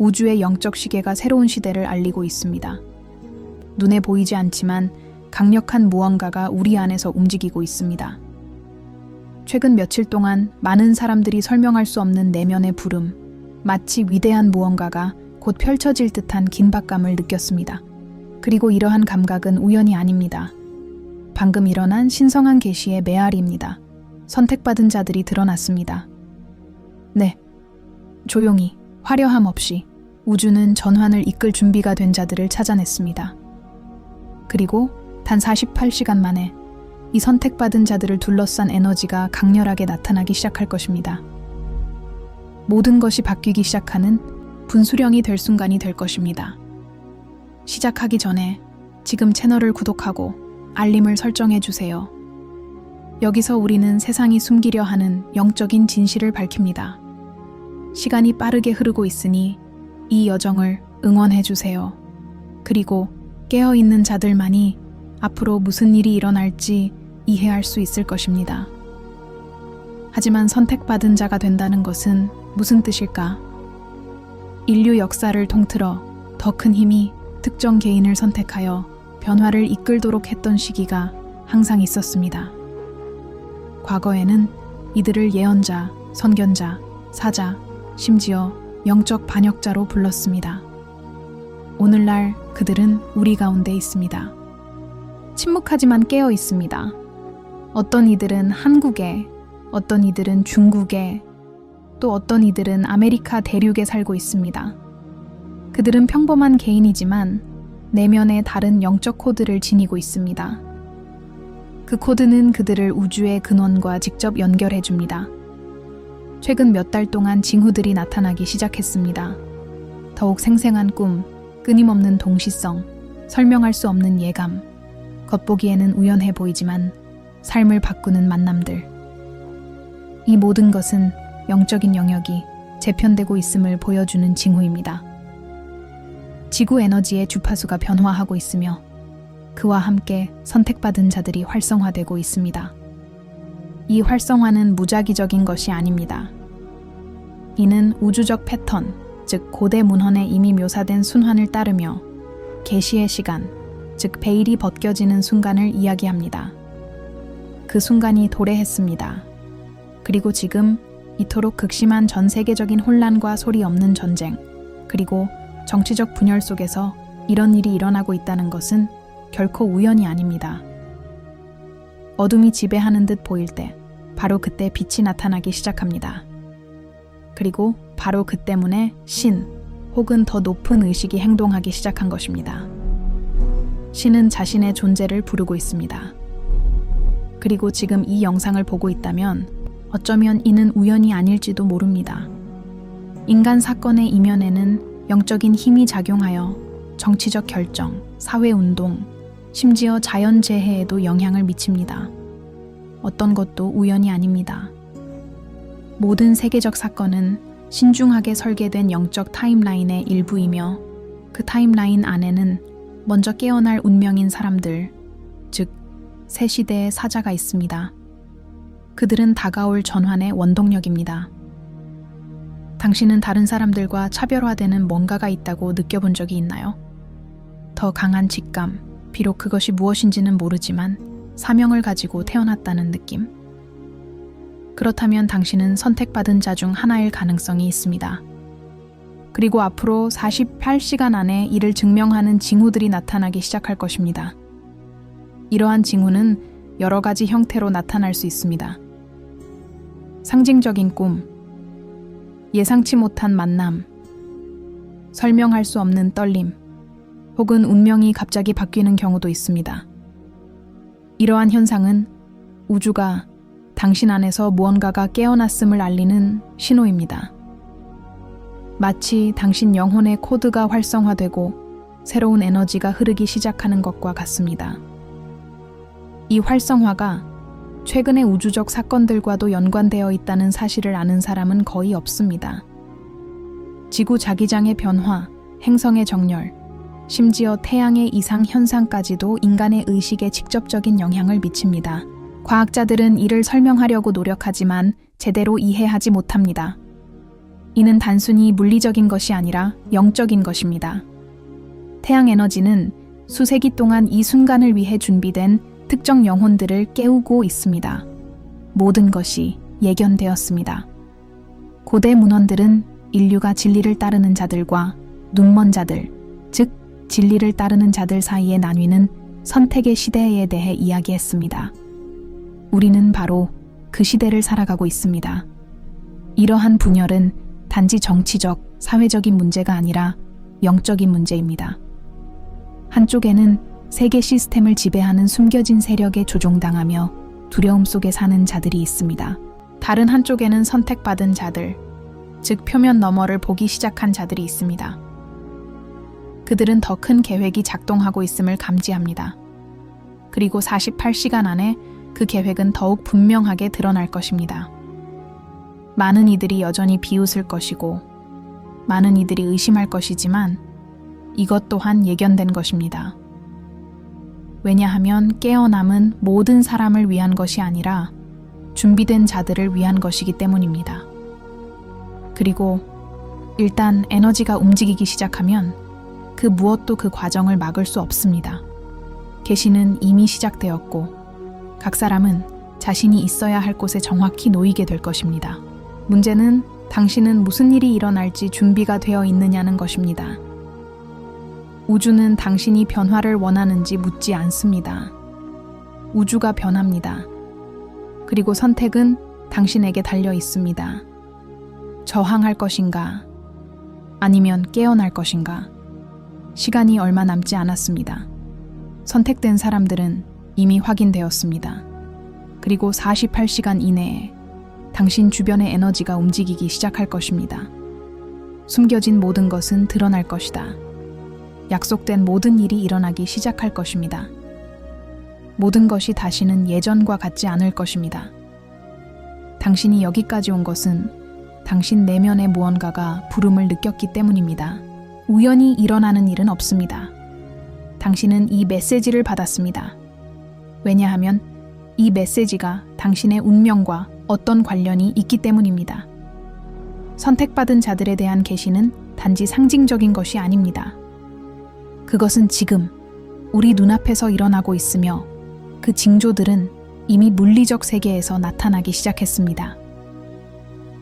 우주의 영적 시계가 새로운 시대를 알리고 있습니다. 눈에 보이지 않지만 강력한 무언가가 우리 안에서 움직이고 있습니다. 최근 며칠 동안 많은 사람들이 설명할 수 없는 내면의 부름, 마치 위대한 무언가가 곧 펼쳐질 듯한 긴박감을 느꼈습니다. 그리고 이러한 감각은 우연이 아닙니다. 방금 일어난 신성한 계시의 메아리입니다. 선택받은 자들이 드러났습니다. 네. 조용히, 화려함 없이 우주는 전환을 이끌 준비가 된 자들을 찾아냈습니다. 그리고 단 48시간 만에 이 선택받은 자들을 둘러싼 에너지가 강렬하게 나타나기 시작할 것입니다. 모든 것이 바뀌기 시작하는 분수령이 될 순간이 될 것입니다. 시작하기 전에 지금 채널을 구독하고 알림을 설정해 주세요. 여기서 우리는 세상이 숨기려 하는 영적인 진실을 밝힙니다. 시간이 빠르게 흐르고 있으니 이 여정을 응원해 주세요. 그리고 깨어 있는 자들만이 앞으로 무슨 일이 일어날지 이해할 수 있을 것입니다. 하지만 선택받은 자가 된다는 것은 무슨 뜻일까? 인류 역사를 통틀어 더 큰 힘이 특정 개인을 선택하여 변화를 이끌도록 했던 시기가 항상 있었습니다. 과거에는 이들을 예언자, 선견자, 사자, 심지어 영적 반역자로 불렀습니다. 오늘날 그들은 우리 가운데 있습니다. 침묵하지만 깨어 있습니다. 어떤 이들은 한국에, 어떤 이들은 중국에, 또 어떤 이들은 아메리카 대륙에 살고 있습니다. 그들은 평범한 개인이지만 내면에 다른 영적 코드를 지니고 있습니다. 그 코드는 그들을 우주의 근원과 직접 연결해 줍니다. 최근 몇 달 동안 징후들이 나타나기 시작했습니다. 더욱 생생한 꿈, 끊임없는 동시성, 설명할 수 없는 예감, 겉보기에는 우연해 보이지만 삶을 바꾸는 만남들. 이 모든 것은 영적인 영역이 재편되고 있음을 보여주는 징후입니다. 지구 에너지의 주파수가 변화하고 있으며 그와 함께 선택받은 자들이 활성화되고 있습니다. 이 활성화는 무작위적인 것이 아닙니다. 이는 우주적 패턴, 즉 고대 문헌에 이미 묘사된 순환을 따르며 계시의 시간, 즉 베일이 벗겨지는 순간을 이야기합니다. 그 순간이 도래했습니다. 그리고 지금 이토록 극심한 전 세계적인 혼란과 소리 없는 전쟁, 그리고 정치적 분열 속에서 이런 일이 일어나고 있다는 것은 결코 우연이 아닙니다. 어둠이 지배하는 듯 보일 때 바로 그때 빛이 나타나기 시작합니다. 그리고 바로 그 때문에 신 혹은 더 높은 의식이 행동하기 시작한 것입니다. 신은 자신의 존재를 부르고 있습니다. 그리고 지금 이 영상을 보고 있다면 어쩌면 이는 우연이 아닐지도 모릅니다. 인간 사건의 이면에는 영적인 힘이 작용하여 정치적 결정, 사회운동, 심지어 자연재해에도 영향을 미칩니다. 어떤 것도 우연이 아닙니다. 모든 세계적 사건은 신중하게 설계된 영적 타임라인의 일부이며 그 타임라인 안에는 먼저 깨어날 운명인 사람들, 즉, 새 시대의 사자가 있습니다. 그들은 다가올 전환의 원동력입니다. 당신은 다른 사람들과 차별화되는 뭔가가 있다고 느껴본 적이 있나요? 더 강한 직감, 비록 그것이 무엇인지는 모르지만 사명을 가지고 태어났다는 느낌? 그렇다면 당신은 선택받은 자 중 하나일 가능성이 있습니다. 그리고 앞으로 48시간 안에 이를 증명하는 징후들이 나타나기 시작할 것입니다. 이러한 징후는 여러 가지 형태로 나타날 수 있습니다. 상징적인 꿈, 예상치 못한 만남, 설명할 수 없는 떨림, 혹은 운명이 갑자기 바뀌는 경우도 있습니다. 이러한 현상은 우주가 당신 안에서 무언가가 깨어났음을 알리는 신호입니다. 마치 당신 영혼의 코드가 활성화되고 새로운 에너지가 흐르기 시작하는 것과 같습니다. 이 활성화가 최근의 우주적 사건들과도 연관되어 있다는 사실을 아는 사람은 거의 없습니다. 지구 자기장의 변화, 행성의 정렬, 심지어 태양의 이상 현상까지도 인간의 의식에 직접적인 영향을 미칩니다. 과학자들은 이를 설명하려고 노력하지만 제대로 이해하지 못합니다. 이는 단순히 물리적인 것이 아니라 영적인 것입니다. 태양 에너지는 수세기 동안 이 순간을 위해 준비된 특정 영혼들을 깨우고 있습니다. 모든 것이 예견되었습니다. 고대 문헌들은 인류가 진리를 따르는 자들과 눈먼 자들, 즉 진리를 따르는 자들 사이에 나뉘는 선택의 시대에 대해 이야기했습니다. 우리는 바로 그 시대를 살아가고 있습니다. 이러한 분열은 단지 정치적, 사회적인 문제가 아니라 영적인 문제입니다. 한쪽에는 세계 시스템을 지배하는 숨겨진 세력에 조종당하며 두려움 속에 사는 자들이 있습니다. 다른 한쪽에는 선택받은 자들, 즉 표면 너머를 보기 시작한 자들이 있습니다. 그들은 더 큰 계획이 작동하고 있음을 감지합니다. 그리고 48시간 안에 그 계획은 더욱 분명하게 드러날 것입니다. 많은 이들이 여전히 비웃을 것이고, 많은 이들이 의심할 것이지만, 이것 또한 예견된 것입니다. 왜냐하면 깨어남은 모든 사람을 위한 것이 아니라 준비된 자들을 위한 것이기 때문입니다. 그리고 일단 에너지가 움직이기 시작하면 그 무엇도 그 과정을 막을 수 없습니다. 계시는 이미 시작되었고 각 사람은 자신이 있어야 할 곳에 정확히 놓이게 될 것입니다. 문제는 당신은 무슨 일이 일어날지 준비가 되어 있느냐는 것입니다. 우주는 당신이 변화를 원하는지 묻지 않습니다. 우주가 변합니다. 그리고 선택은 당신에게 달려 있습니다. 저항할 것인가? 아니면 깨어날 것인가? 시간이 얼마 남지 않았습니다. 선택된 사람들은 이미 확인되었습니다. 그리고 48시간 이내에 당신 주변의 에너지가 움직이기 시작할 것입니다. 숨겨진 모든 것은 드러날 것이다. 약속된 모든 일이 일어나기 시작할 것입니다. 모든 것이 다시는 예전과 같지 않을 것입니다. 당신이 여기까지 온 것은 당신 내면의 무언가가 부름을 느꼈기 때문입니다. 우연히 일어나는 일은 없습니다. 당신은 이 메시지를 받았습니다. 왜냐하면 이 메시지가 당신의 운명과 어떤 관련이 있기 때문입니다. 선택받은 자들에 대한 계시는 단지 상징적인 것이 아닙니다. 그것은 지금 우리 눈앞에서 일어나고 있으며 그 징조들은 이미 물리적 세계에서 나타나기 시작했습니다.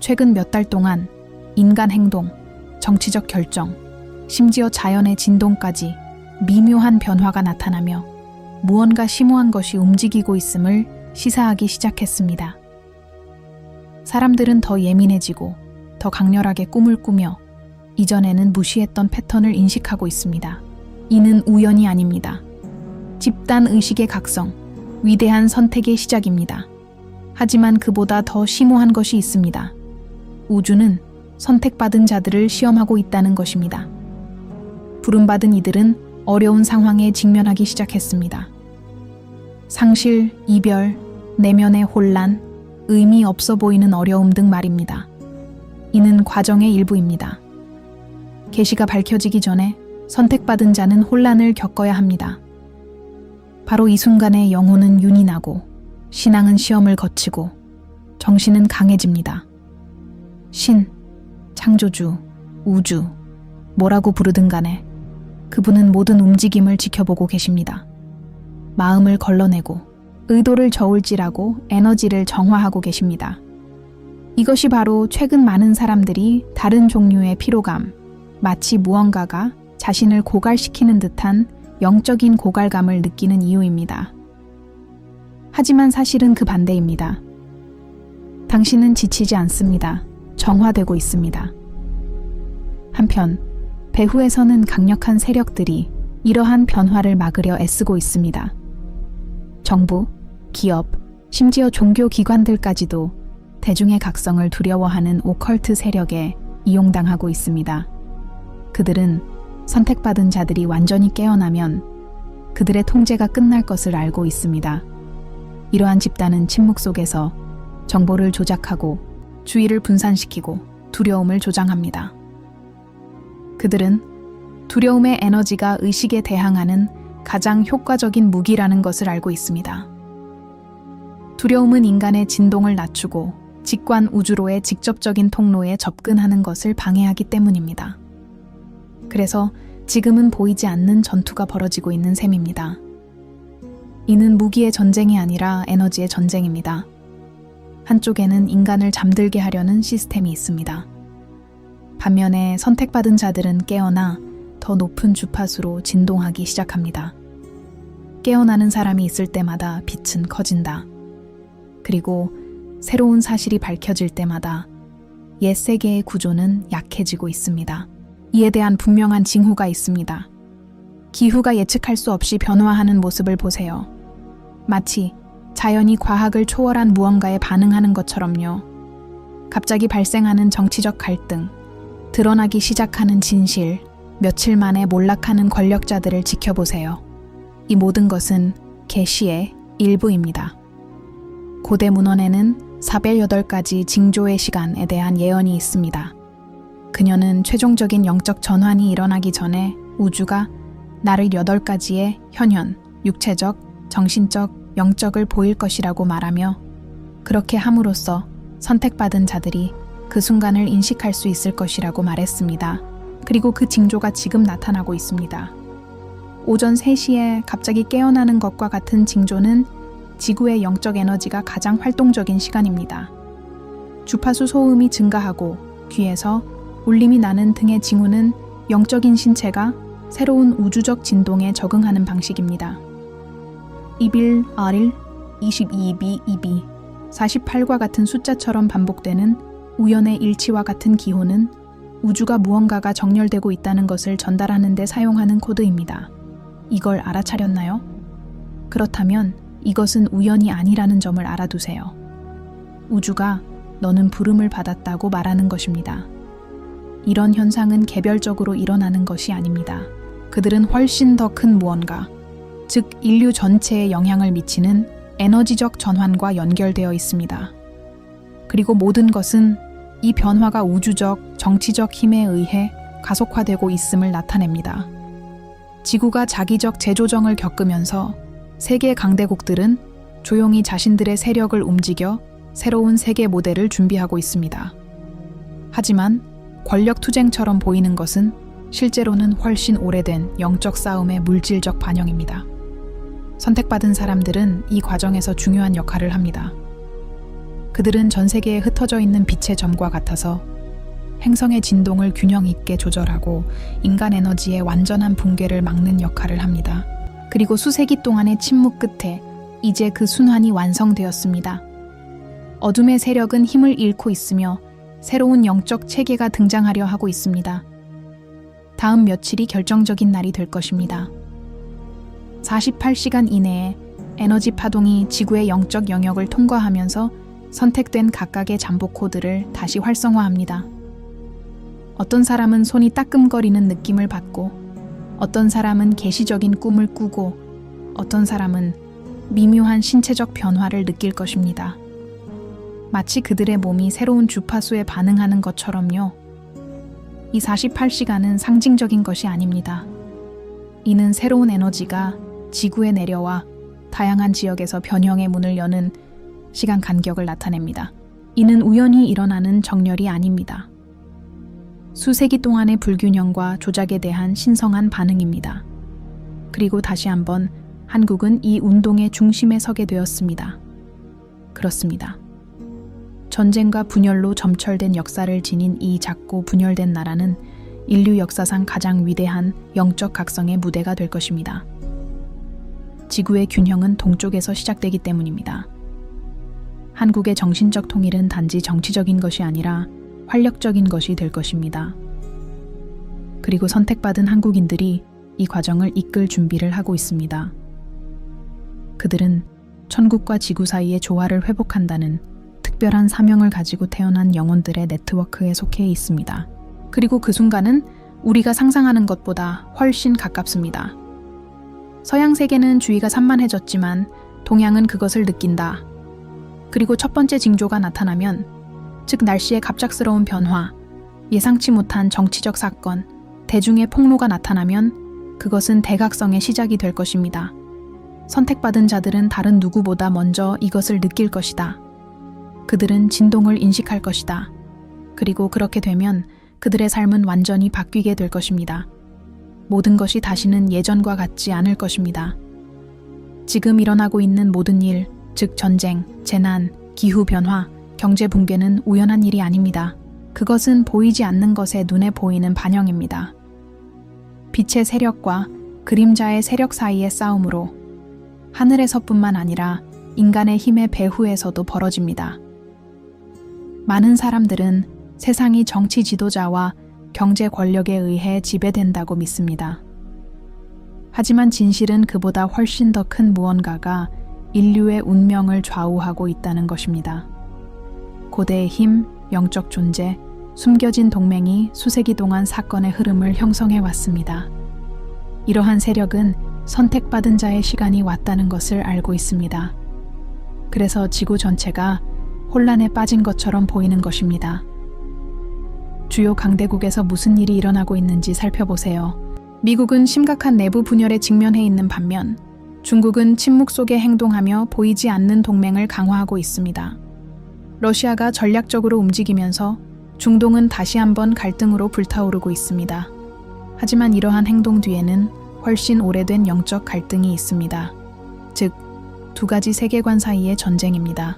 최근 몇 달 동안 인간 행동, 정치적 결정, 심지어 자연의 진동까지 미묘한 변화가 나타나며 무언가 심오한 것이 움직이고 있음을 시사하기 시작했습니다. 사람들은 더 예민해지고 더 강렬하게 꿈을 꾸며 이전에는 무시했던 패턴을 인식하고 있습니다. 이는 우연이 아닙니다. 집단 의식의 각성, 위대한 선택의 시작입니다. 하지만 그보다 더 심오한 것이 있습니다. 우주는 선택받은 자들을 시험하고 있다는 것입니다. 부름받은 이들은 어려운 상황에 직면하기 시작했습니다. 상실, 이별, 내면의 혼란, 의미 없어 보이는 어려움 등 말입니다. 이는 과정의 일부입니다. 계시가 밝혀지기 전에 선택받은 자는 혼란을 겪어야 합니다. 바로 이 순간에 영혼은 윤이 나고 신앙은 시험을 거치고 정신은 강해집니다. 신, 창조주, 우주, 뭐라고 부르든 간에 그분은 모든 움직임을 지켜보고 계십니다. 마음을 걸러내고 의도를 저울질하고 에너지를 정화하고 계십니다. 이것이 바로 최근 많은 사람들이 다른 종류의 피로감, 마치 무언가가 자신을 고갈시키는 듯한 영적인 고갈감을 느끼는 이유입니다. 하지만 사실은 그 반대입니다. 당신은 지치지 않습니다. 정화되고 있습니다. 한편, 배후에서는 강력한 세력들이 이러한 변화를 막으려 애쓰고 있습니다. 정부, 기업, 심지어 종교 기관들까지도 대중의 각성을 두려워하는 오컬트 세력에 이용당하고 있습니다. 그들은 선택받은 자들이 완전히 깨어나면 그들의 통제가 끝날 것을 알고 있습니다. 이러한 집단은 침묵 속에서 정보를 조작하고 주의를 분산시키고 두려움을 조장합니다. 그들은 두려움의 에너지가 의식에 대항하는 가장 효과적인 무기라는 것을 알고 있습니다. 두려움은 인간의 진동을 낮추고 직관 우주로의 직접적인 통로에 접근하는 것을 방해하기 때문입니다. 그래서 지금은 보이지 않는 전투가 벌어지고 있는 셈입니다. 이는 무기의 전쟁이 아니라 에너지의 전쟁입니다. 한쪽에는 인간을 잠들게 하려는 시스템이 있습니다. 반면에 선택받은 자들은 깨어나 더 높은 주파수로 진동하기 시작합니다. 깨어나는 사람이 있을 때마다 빛은 커진다. 그리고 새로운 사실이 밝혀질 때마다 옛 세계의 구조는 약해지고 있습니다. 이에 대한 분명한 징후가 있습니다. 기후가 예측할 수 없이 변화하는 모습을 보세요. 마치 자연이 과학을 초월한 무언가에 반응하는 것처럼요. 갑자기 발생하는 정치적 갈등, 드러나기 시작하는 진실, 며칠 만에 몰락하는 권력자들을 지켜보세요. 이 모든 것은 계시의 일부입니다. 고대 문헌에는 408가지 징조의 시간에 대한 예언이 있습니다. 그녀는 최종적인 영적 전환이 일어나기 전에 우주가 나를 8가지의 현현, 육체적, 정신적, 영적을 보일 것이라고 말하며 그렇게 함으로써 선택받은 자들이 그 순간을 인식할 수 있을 것이라고 말했습니다. 그리고 그 징조가 지금 나타나고 있습니다. 오전 3시에 갑자기 깨어나는 것과 같은 징조는 지구의 영적 에너지가 가장 활동적인 시간입니다. 주파수 소음이 증가하고 귀에서 울림이 나는 등의 징후는 영적인 신체가 새로운 우주적 진동에 적응하는 방식입니다. 1일, R일, 22비, 2비, 48과 같은 숫자처럼 반복되는 우연의 일치와 같은 기호는 우주가 무언가가 정렬되고 있다는 것을 전달하는 데 사용하는 코드입니다. 이걸 알아차렸나요? 그렇다면 이것은 우연이 아니라는 점을 알아두세요. 우주가 너는 부름을 받았다고 말하는 것입니다. 이런 현상은 개별적으로 일어나는 것이 아닙니다. 그들은 훨씬 더 큰 무언가, 즉 인류 전체에 영향을 미치는 에너지적 전환과 연결되어 있습니다. 그리고 모든 것은 이 변화가 우주적, 정치적 힘에 의해 가속화되고 있음을 나타냅니다. 지구가 자기적 재조정을 겪으면서 세계 강대국들은 조용히 자신들의 세력을 움직여 새로운 세계 모델을 준비하고 있습니다. 하지만 권력 투쟁처럼 보이는 것은 실제로는 훨씬 오래된 영적 싸움의 물질적 반영입니다. 선택받은 사람들은 이 과정에서 중요한 역할을 합니다. 그들은 전 세계에 흩어져 있는 빛의 점과 같아서 행성의 진동을 균형 있게 조절하고 인간 에너지의 완전한 붕괴를 막는 역할을 합니다. 그리고 수세기 동안의 침묵 끝에 이제 그 순환이 완성되었습니다. 어둠의 세력은 힘을 잃고 있으며 새로운 영적 체계가 등장하려 하고 있습니다. 다음 며칠이 결정적인 날이 될 것입니다. 48시간 이내에 에너지 파동이 지구의 영적 영역을 통과하면서 선택된 각각의 잠복 코드를 다시 활성화합니다. 어떤 사람은 손이 따끔거리는 느낌을 받고, 어떤 사람은 계시적인 꿈을 꾸고, 어떤 사람은 미묘한 신체적 변화를 느낄 것입니다. 마치 그들의 몸이 새로운 주파수에 반응하는 것처럼요. 이 48시간은 상징적인 것이 아닙니다. 이는 새로운 에너지가 지구에 내려와 다양한 지역에서 변형의 문을 여는 시간 간격을 나타냅니다. 이는 우연히 일어나는 정렬이 아닙니다. 수세기 동안의 불균형과 조작에 대한 신성한 반응입니다. 그리고 다시 한번 한국은 이 운동의 중심에 서게 되었습니다. 그렇습니다. 전쟁과 분열로 점철된 역사를 지닌 이 작고 분열된 나라는 인류 역사상 가장 위대한 영적 각성의 무대가 될 것입니다. 지구의 균형은 동쪽에서 시작되기 때문입니다. 한국의 정신적 통일은 단지 정치적인 것이 아니라 활력적인 것이 될 것입니다. 그리고 선택받은 한국인들이 이 과정을 이끌 준비를 하고 있습니다. 그들은 천국과 지구 사이의 조화를 회복한다는 특별한 사명을 가지고 태어난 영혼들의 네트워크에 속해 있습니다. 그리고 그 순간은 우리가 상상하는 것보다 훨씬 가깝습니다. 서양 세계는 주의가 산만해졌지만 동양은 그것을 느낀다. 그리고 첫 번째 징조가 나타나면, 즉 날씨의 갑작스러운 변화, 예상치 못한 정치적 사건, 대중의 폭로가 나타나면 그것은 대각성의 시작이 될 것입니다. 선택받은 자들은 다른 누구보다 먼저 이것을 느낄 것이다. 그들은 진동을 인식할 것이다. 그리고 그렇게 되면 그들의 삶은 완전히 바뀌게 될 것입니다. 모든 것이 다시는 예전과 같지 않을 것입니다. 지금 일어나고 있는 모든 일, 즉 전쟁, 재난, 기후 변화, 경제 붕괴는 우연한 일이 아닙니다. 그것은 보이지 않는 것에 눈에 보이는 반영입니다. 빛의 세력과 그림자의 세력 사이의 싸움으로 하늘에서뿐만 아니라 인간의 힘의 배후에서도 벌어집니다. 많은 사람들은 세상이 정치 지도자와 경제 권력에 의해 지배된다고 믿습니다. 하지만 진실은 그보다 훨씬 더 큰 무언가가 인류의 운명을 좌우하고 있다는 것입니다. 고대의 힘, 영적 존재, 숨겨진 동맹이 수세기 동안 사건의 흐름을 형성해 왔습니다. 이러한 세력은 선택받은 자의 시간이 왔다는 것을 알고 있습니다. 그래서 지구 전체가 혼란에 빠진 것처럼 보이는 것입니다. 주요 강대국에서 무슨 일이 일어나고 있는지 살펴보세요. 미국은 심각한 내부 분열에 직면해 있는 반면 중국은 침묵 속에 행동하며 보이지 않는 동맹을 강화하고 있습니다. 러시아가 전략적으로 움직이면서 중동은 다시 한번 갈등으로 불타오르고 있습니다. 하지만 이러한 행동 뒤에는 훨씬 오래된 영적 갈등이 있습니다. 즉, 두 가지 세계관 사이의 전쟁입니다.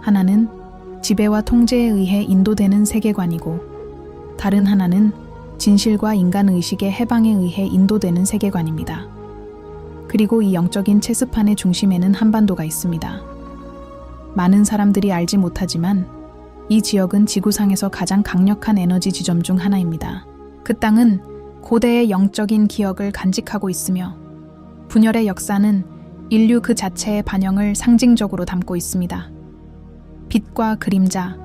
하나는 지배와 통제에 의해 인도되는 세계관이고, 다른 하나는 진실과 인간 의식의 해방에 의해 인도되는 세계관입니다. 그리고 이 영적인 체스판의 중심에는 한반도가 있습니다. 많은 사람들이 알지 못하지만 이 지역은 지구상에서 가장 강력한 에너지 지점 중 하나입니다. 그 땅은 고대의 영적인 기억을 간직하고 있으며 분열의 역사는 인류 그 자체의 반영을 상징적으로 담고 있습니다. 빛과 그림자,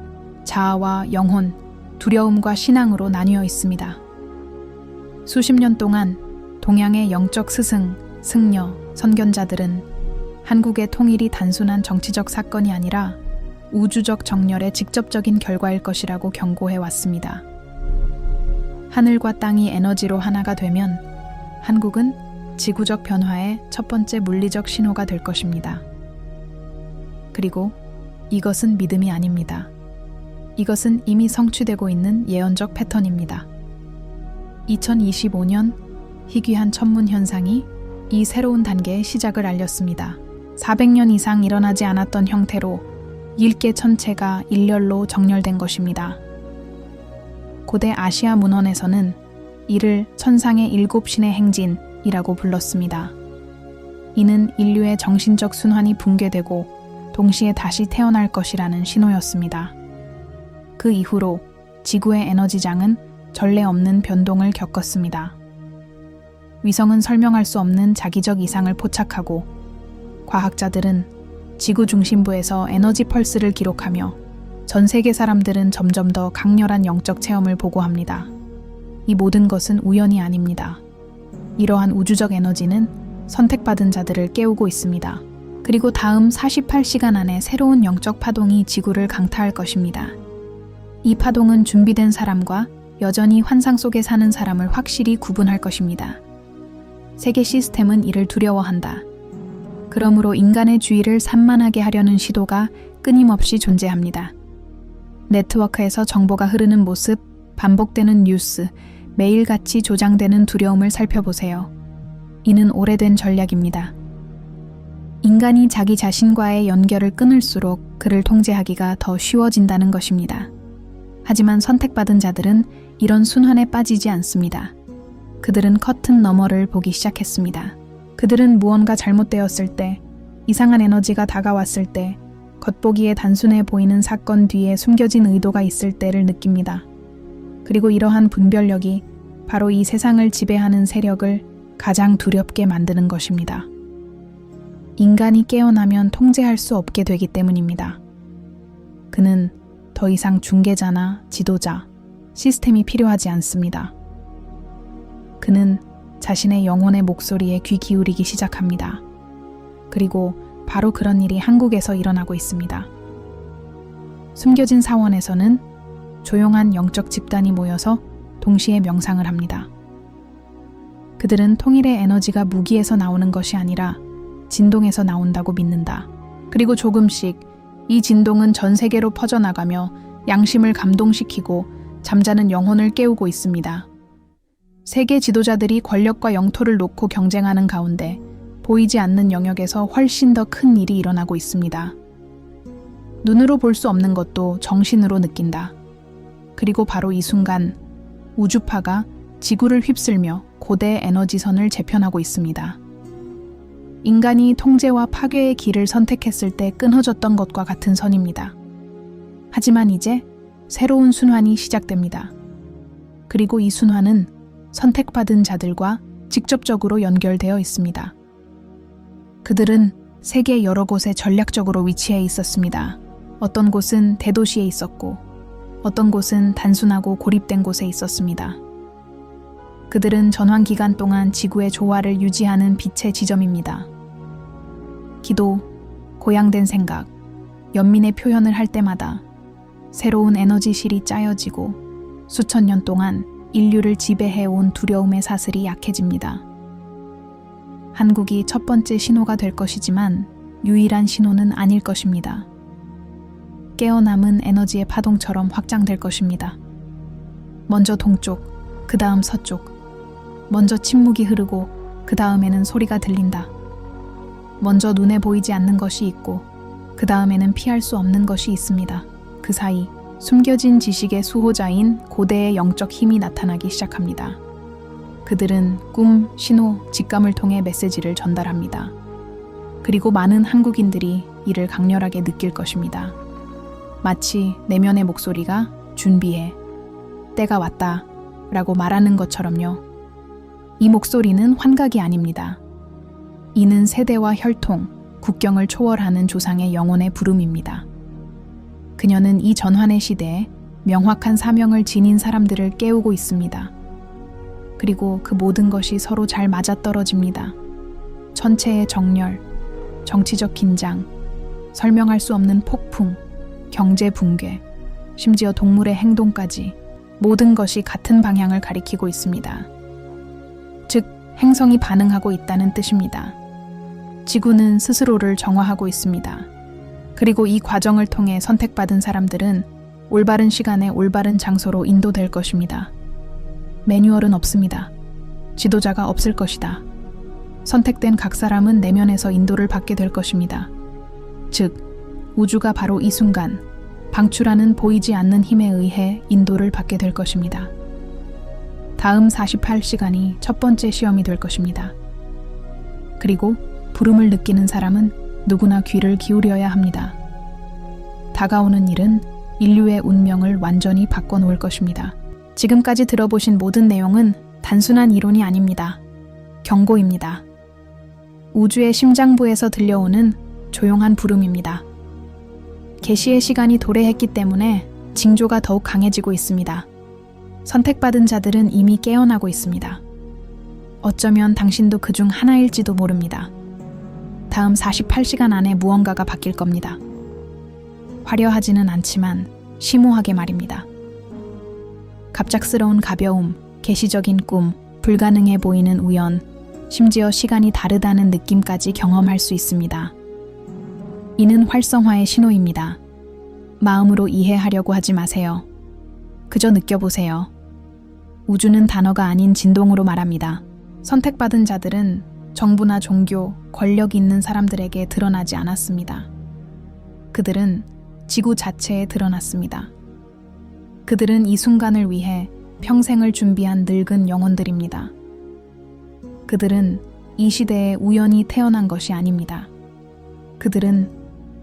자아와 영혼, 두려움과 신앙으로 나뉘어 있습니다. 수십 년 동안 동양의 영적 스승, 승려, 선견자들은 한국의 통일이 단순한 정치적 사건이 아니라 우주적 정렬의 직접적인 결과일 것이라고 경고해 왔습니다. 하늘과 땅이 에너지로 하나가 되면 한국은 지구적 변화의 첫 번째 물리적 신호가 될 것입니다. 그리고 이것은 믿음이 아닙니다. 이것은 이미 성취되고 있는 예언적 패턴입니다. 2025년 희귀한 천문 현상이 이 새로운 단계의 시작을 알렸습니다. 400년 이상 일어나지 않았던 형태로 일개 천체가 일렬로 정렬된 것입니다. 고대 아시아 문헌에서는 이를 천상의 일곱 신의 행진이라고 불렀습니다. 이는 인류의 정신적 순환이 붕괴되고 동시에 다시 태어날 것이라는 신호였습니다. 그 이후로 지구의 에너지장은 전례 없는 변동을 겪었습니다. 위성은 설명할 수 없는 자기적 이상을 포착하고 과학자들은 지구 중심부에서 에너지 펄스를 기록하며 전 세계 사람들은 점점 더 강렬한 영적 체험을 보고합니다. 이 모든 것은 우연이 아닙니다. 이러한 우주적 에너지는 선택받은 자들을 깨우고 있습니다. 그리고 다음 48시간 안에 새로운 영적 파동이 지구를 강타할 것입니다. 이 파동은 준비된 사람과 여전히 환상 속에 사는 사람을 확실히 구분할 것입니다. 세계 시스템은 이를 두려워한다. 그러므로 인간의 주의를 산만하게 하려는 시도가 끊임없이 존재합니다. 네트워크에서 정보가 흐르는 모습, 반복되는 뉴스, 매일같이 조장되는 두려움을 살펴보세요. 이는 오래된 전략입니다. 인간이 자기 자신과의 연결을 끊을수록 그를 통제하기가 더 쉬워진다는 것입니다. 하지만 선택받은 자들은 이런 순환에 빠지지 않습니다. 그들은 커튼 너머를 보기 시작했습니다. 그들은 무언가 잘못되었을 때, 이상한 에너지가 다가왔을 때, 겉보기에 단순해 보이는 사건 뒤에 숨겨진 의도가 있을 때를 느낍니다. 그리고 이러한 분별력이 바로 이 세상을 지배하는 세력을 가장 두렵게 만드는 것입니다. 인간이 깨어나면 통제할 수 없게 되기 때문입니다. 그는 더 이상 중개자나 지도자, 시스템이 필요하지 않습니다. 그는 자신의 영혼의 목소리에 귀 기울이기 시작합니다. 그리고 바로 그런 일이 한국에서 일어나고 있습니다. 숨겨진 사원에서는 조용한 영적 집단이 모여서 동시에 명상을 합니다. 그들은 통일의 에너지가 무기에서 나오는 것이 아니라 진동에서 나온다고 믿는다. 그리고 조금씩 이 진동은 전 세계로 퍼져나가며 양심을 감동시키고 잠자는 영혼을 깨우고 있습니다. 세계 지도자들이 권력과 영토를 놓고 경쟁하는 가운데 보이지 않는 영역에서 훨씬 더 큰 일이 일어나고 있습니다. 눈으로 볼 수 없는 것도 정신으로 느낀다. 그리고 바로 이 순간 우주파가 지구를 휩쓸며 고대 에너지선을 재편하고 있습니다. 인간이 통제와 파괴의 길을 선택했을 때 끊어졌던 것과 같은 선입니다. 하지만 이제 새로운 순환이 시작됩니다. 그리고 이 순환은 선택받은 자들과 직접적으로 연결되어 있습니다. 그들은 세계 여러 곳에 전략적으로 위치해 있었습니다. 어떤 곳은 대도시에 있었고, 어떤 곳은 단순하고 고립된 곳에 있었습니다. 그들은 전환 기간 동안 지구의 조화를 유지하는 빛의 지점입니다. 기도, 고양된 생각, 연민의 표현을 할 때마다 새로운 에너지실이 짜여지고 수천 년 동안 인류를 지배해 온 두려움의 사슬이 약해집니다. 한국이 첫 번째 신호가 될 것이지만 유일한 신호는 아닐 것입니다. 깨어남은 에너지의 파동처럼 확장될 것입니다. 먼저 동쪽, 그 다음 서쪽. 먼저 침묵이 흐르고 그 다음에는 소리가 들린다. 먼저 눈에 보이지 않는 것이 있고 그 다음에는 피할 수 없는 것이 있습니다. 그 사이 숨겨진 지식의 수호자인 고대의 영적 힘이 나타나기 시작합니다. 그들은 꿈, 신호, 직감을 통해 메시지를 전달합니다. 그리고 많은 한국인들이 이를 강렬하게 느낄 것입니다. 마치 내면의 목소리가 준비해, 때가 왔다 라고 말하는 것처럼요. 이 목소리는 환각이 아닙니다. 이는 세대와 혈통, 국경을 초월하는 조상의 영혼의 부름입니다. 그녀는 이 전환의 시대에 명확한 사명을 지닌 사람들을 깨우고 있습니다. 그리고 그 모든 것이 서로 잘 맞아떨어집니다. 전체의 정렬, 정치적 긴장, 설명할 수 없는 폭풍, 경제 붕괴, 심지어 동물의 행동까지 모든 것이 같은 방향을 가리키고 있습니다. 즉, 행성이 반응하고 있다는 뜻입니다. 지구는 스스로를 정화하고 있습니다. 그리고 이 과정을 통해 선택받은 사람들은 올바른 시간에 올바른 장소로 인도될 것입니다. 매뉴얼은 없습니다. 지도자가 없을 것이다. 선택된 각 사람은 내면에서 인도를 받게 될 것입니다. 즉, 우주가 바로 이 순간 방출하는 보이지 않는 힘에 의해 인도를 받게 될 것입니다. 다음 48시간이 첫 번째 시험이 될 것입니다. 그리고 부름을 느끼는 사람은 누구나 귀를 기울여야 합니다. 다가오는 일은 인류의 운명을 완전히 바꿔놓을 것입니다. 지금까지 들어보신 모든 내용은 단순한 이론이 아닙니다. 경고입니다. 우주의 심장부에서 들려오는 조용한 부름입니다. 계시의 시간이 도래했기 때문에 징조가 더욱 강해지고 있습니다. 선택받은 자들은 이미 깨어나고 있습니다. 어쩌면 당신도 그 중 하나일지도 모릅니다. 다음 48시간 안에 무언가가 바뀔 겁니다. 화려하지는 않지만 심오하게 말입니다. 갑작스러운 가벼움, 계시적인 꿈, 불가능해 보이는 우연, 심지어 시간이 다르다는 느낌까지 경험할 수 있습니다. 이는 활성화의 신호입니다. 마음으로 이해하려고 하지 마세요. 그저 느껴보세요. 우주는 단어가 아닌 진동으로 말합니다. 선택받은 자들은 정부나 종교, 권력 있는 사람들에게 드러나지 않았습니다. 그들은 지구 자체에 드러났습니다. 그들은 이 순간을 위해 평생을 준비한 늙은 영혼들입니다. 그들은 이 시대에 우연히 태어난 것이 아닙니다. 그들은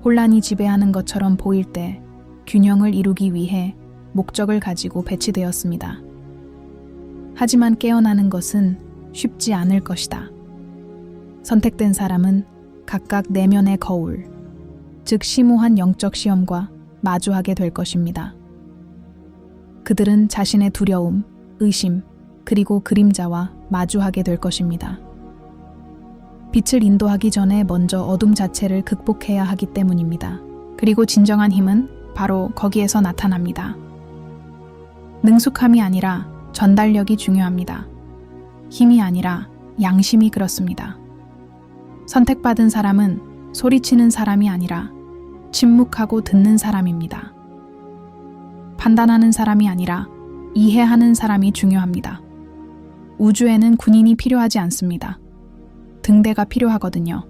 혼란이 지배하는 것처럼 보일 때 균형을 이루기 위해 목적을 가지고 배치되었습니다. 하지만 깨어나는 것은 쉽지 않을 것이다. 선택된 사람은 각각 내면의 거울, 즉 심오한 영적 시험과 마주하게 될 것입니다. 그들은 자신의 두려움, 의심, 그리고 그림자와 마주하게 될 것입니다. 빛을 인도하기 전에 먼저 어둠 자체를 극복해야 하기 때문입니다. 그리고 진정한 힘은 바로 거기에서 나타납니다. 능숙함이 아니라 전달력이 중요합니다. 힘이 아니라 양심이 그렇습니다. 선택받은 사람은 소리치는 사람이 아니라 침묵하고 듣는 사람입니다. 판단하는 사람이 아니라 이해하는 사람이 중요합니다. 우주에는 군인이 필요하지 않습니다. 등대가 필요하거든요.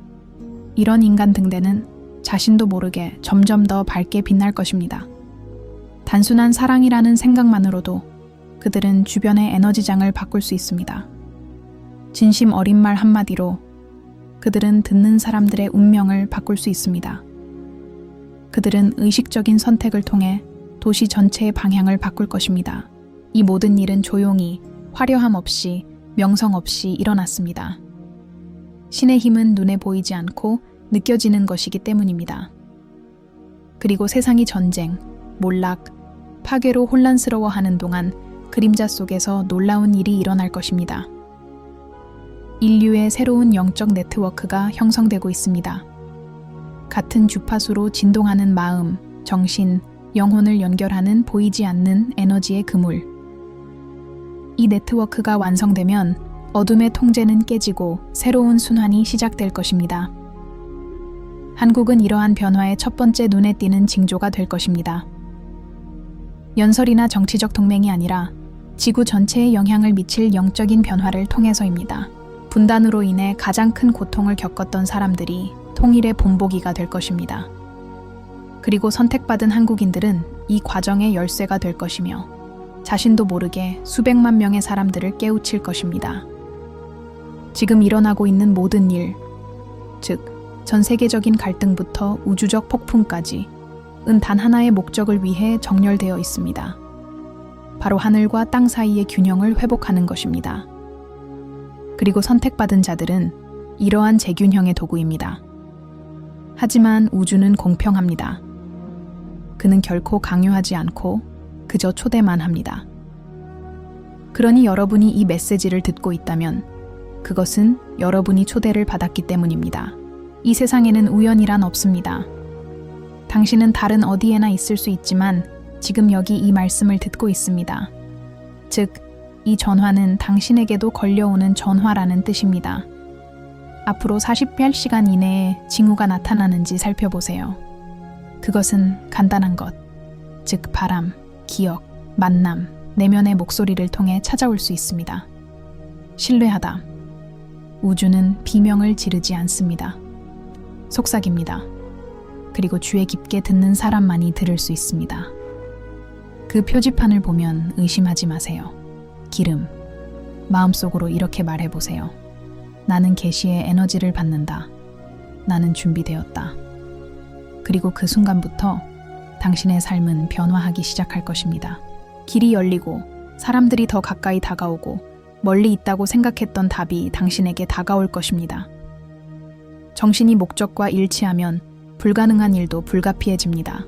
이런 인간 등대는 자신도 모르게 점점 더 밝게 빛날 것입니다. 단순한 사랑이라는 생각만으로도 그들은 주변의 에너지장을 바꿀 수 있습니다. 진심 어린 말 한마디로 그들은 듣는 사람들의 운명을 바꿀 수 있습니다. 그들은 의식적인 선택을 통해 도시 전체의 방향을 바꿀 것입니다. 이 모든 일은 조용히 화려함 없이 명성 없이 일어났습니다. 신의 힘은 눈에 보이지 않고 느껴지는 것이기 때문입니다. 그리고 세상이 전쟁, 몰락, 파괴로 혼란스러워하는 동안 그림자 속에서 놀라운 일이 일어날 것입니다. 인류의 새로운 영적 네트워크가 형성되고 있습니다. 같은 주파수로 진동하는 마음, 정신, 영혼을 연결하는 보이지 않는 에너지의 그물. 이 네트워크가 완성되면 어둠의 통제는 깨지고 새로운 순환이 시작될 것입니다. 한국은 이러한 변화의 첫 번째 눈에 띄는 징조가 될 것입니다. 연설이나 정치적 동맹이 아니라 지구 전체에 영향을 미칠 영적인 변화를 통해서입니다. 분단으로 인해 가장 큰 고통을 겪었던 사람들이 통일의 본보기가 될 것입니다. 그리고 선택받은 한국인들은 이 과정의 열쇠가 될 것이며 자신도 모르게 수백만 명의 사람들을 깨우칠 것입니다. 지금 일어나고 있는 모든 일, 즉, 전 세계적인 갈등부터 우주적 폭풍까지 은 단 하나의 목적을 위해 정렬되어 있습니다. 바로 하늘과 땅 사이의 균형을 회복하는 것입니다. 그리고 선택받은 자들은 이러한 재균형의 도구입니다. 하지만 우주는 공평합니다. 그는 결코 강요하지 않고 그저 초대만 합니다. 그러니 여러분이 이 메시지를 듣고 있다면 그것은 여러분이 초대를 받았기 때문입니다. 이 세상에는 우연이란 없습니다. 당신은 다른 어디에나 있을 수 있지만 지금 여기 이 말씀을 듣고 있습니다. 즉, 이 전화는 당신에게도 걸려오는 전화라는 뜻입니다. 앞으로 48시간 이내에 징후가 나타나는지 살펴보세요. 그것은 간단한 것, 즉 바람, 기억, 만남, 내면의 목소리를 통해 찾아올 수 있습니다. 신뢰하다. 우주는 비명을 지르지 않습니다. 속삭입니다. 그리고 주에 깊게 듣는 사람만이 들을 수 있습니다. 그 표지판을 보면 의심하지 마세요. 기름. 마음속으로 이렇게 말해보세요. 나는 계시의 에너지를 받는다. 나는 준비되었다. 그리고 그 순간부터 당신의 삶은 변화하기 시작할 것입니다. 길이 열리고 사람들이 더 가까이 다가오고 멀리 있다고 생각했던 답이 당신에게 다가올 것입니다. 정신이 목적과 일치하면 불가능한 일도 불가피해집니다.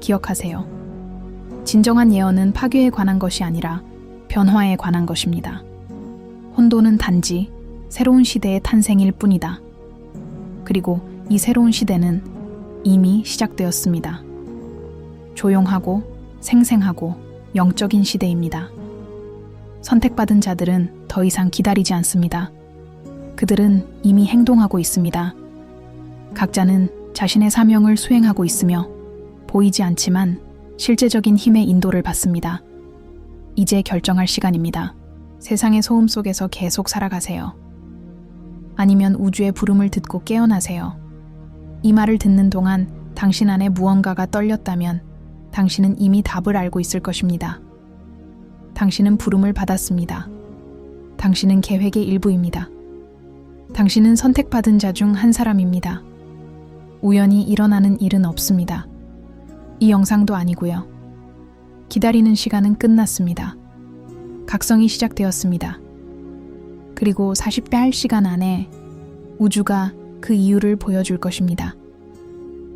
기억하세요. 진정한 예언은 파괴에 관한 것이 아니라 변화에 관한 것입니다. 혼돈은 단지 새로운 시대의 탄생일 뿐이다. 그리고 이 새로운 시대는 이미 시작되었습니다. 조용하고 생생하고 영적인 시대입니다. 선택받은 자들은 더 이상 기다리지 않습니다. 그들은 이미 행동하고 있습니다. 각자는 자신의 사명을 수행하고 있으며 보이지 않지만 실제적인 힘의 인도를 받습니다. 이제 결정할 시간입니다. 세상의 소음 속에서 계속 살아가세요. 아니면 우주의 부름을 듣고 깨어나세요. 이 말을 듣는 동안 당신 안에 무언가가 떨렸다면 당신은 이미 답을 알고 있을 것입니다. 당신은 부름을 받았습니다. 당신은 계획의 일부입니다. 당신은 선택받은 자 중 한 사람입니다. 우연히 일어나는 일은 없습니다. 이 영상도 아니고요. 기다리는 시간은 끝났습니다. 각성이 시작되었습니다. 그리고 48시간 안에 우주가 그 이유를 보여줄 것입니다.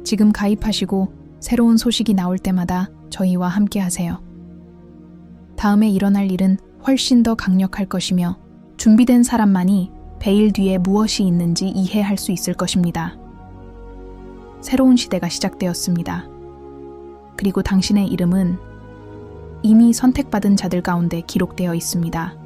지금 가입하시고 새로운 소식이 나올 때마다 저희와 함께 하세요. 다음에 일어날 일은 훨씬 더 강력할 것이며 준비된 사람만이 베일 뒤에 무엇이 있는지 이해할 수 있을 것입니다. 새로운 시대가 시작되었습니다. 그리고 당신의 이름은 이미 선택받은 자들 가운데 기록되어 있습니다.